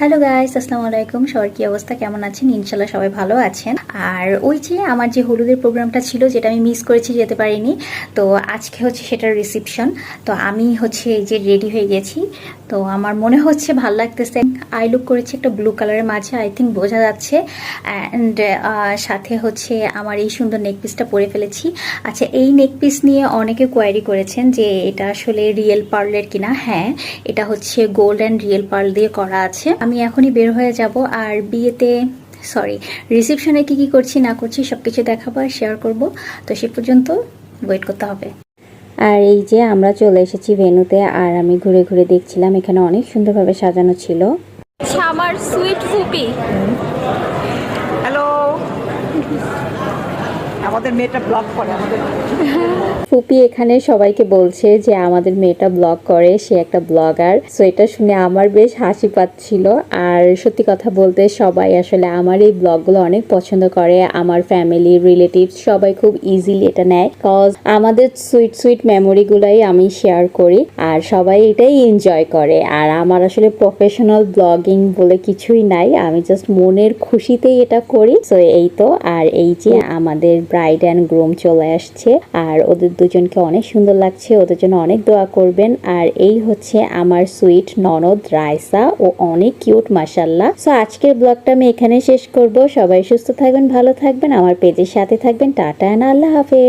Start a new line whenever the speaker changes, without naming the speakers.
Hello guys, আসসালামু আলাইকুম। সবার কি অবস্থা? কেমন আছেন? ইনশাল্লাহ সবাই ভালো আছেন। আর ওই যে আমার যে হলুদের প্রোগ্রামটা ছিল, যেটা আমি মিস করেছি, যেতে পারিনি, তো আজকে হচ্ছে সেটার রিসিপশন তো আমি হচ্ছে এই যে রেডি হয়ে গেছি। তো আমার মনে হচ্ছে ভালো লাগতেছে। আই লুক করেছি একটা ব্লু কালারের মাঝে আই থিঙ্ক বোঝা যাচ্ছে। অ্যান্ড সাথে হচ্ছে আমার এই সুন্দর নেক পিসটা পরে ফেলেছি। আচ্ছা এই নেক পিস নিয়ে অনেকে কোয়ারি করেছেন যে এটা আসলে রিয়েল পার্লের কিনা। হ্যাঁ এটা হচ্ছে গোল্ড অ্যান্ড রিয়েল পার্ল দিয়ে করা আছে। আমি এখনই বের হয়ে যাব আর বিয়েতে সরি রিসেপশনে কি কি করছি না করছি সব কিছু দেখাবো আর শেয়ার করব। তো সে পর্যন্ত ওয়েট করতে হবে।
আর এই যে আমরা চলে এসেছি ভেনুতে আর আমি ঘুরে ঘুরে দেখছিলাম এখানে অনেক সুন্দরভাবে সাজানো ছিল।
আচ্ছা আমার সুইট ফুপি
হ্যালো আমাদের মেয়েটা করে আমাদের।
ফুপি এখানে সবাইকে বলছে যে আমাদের মেয়েটা ব্লগ করে, সে একটা ব্লগার সো এটা শুনে আমার বেশ হাসি পাচ্ছিল। আর সত্যি কথা বলতে সবাই আসলে আমার এই ব্লগগুলো অনেক পছন্দ করে। আমার ফ্যামিলি রিলেটিভস সবাই খুব ইজিলি এটা নেয়। কজ আমাদের সুইট সুইট মেমোরিগুলাই আমি শেয়ার করি। আর সবাই এটাই এনজয় করে। আর আমার আসলে প্রফেশনাল ব্লগিং বলে কিছুই নাই। আমি জাস্ট মনের খুশিতেই এটা করি। সো এই তো। আর এই যে আমাদের ব্রাইড অ্যান্ড গ্রুম চলে আসছে। আর ওদের দুজনকে অনেক সুন্দর লাগছে। ওদের জন্য অনেক দোয়া করবেন। আর এই হচ্ছে আমার সুইট ননদ রায়সা ও অনেক কিউট মাসাল্লাহ সো আজকের ব্লগটা আমি এখানে শেষ করব। সবাই সুস্থ থাকবেন, ভালো থাকবেন। আমার পেজের সাথে থাকবেন। টাটা অ্যান্ড আল্লাহ হাফেজ।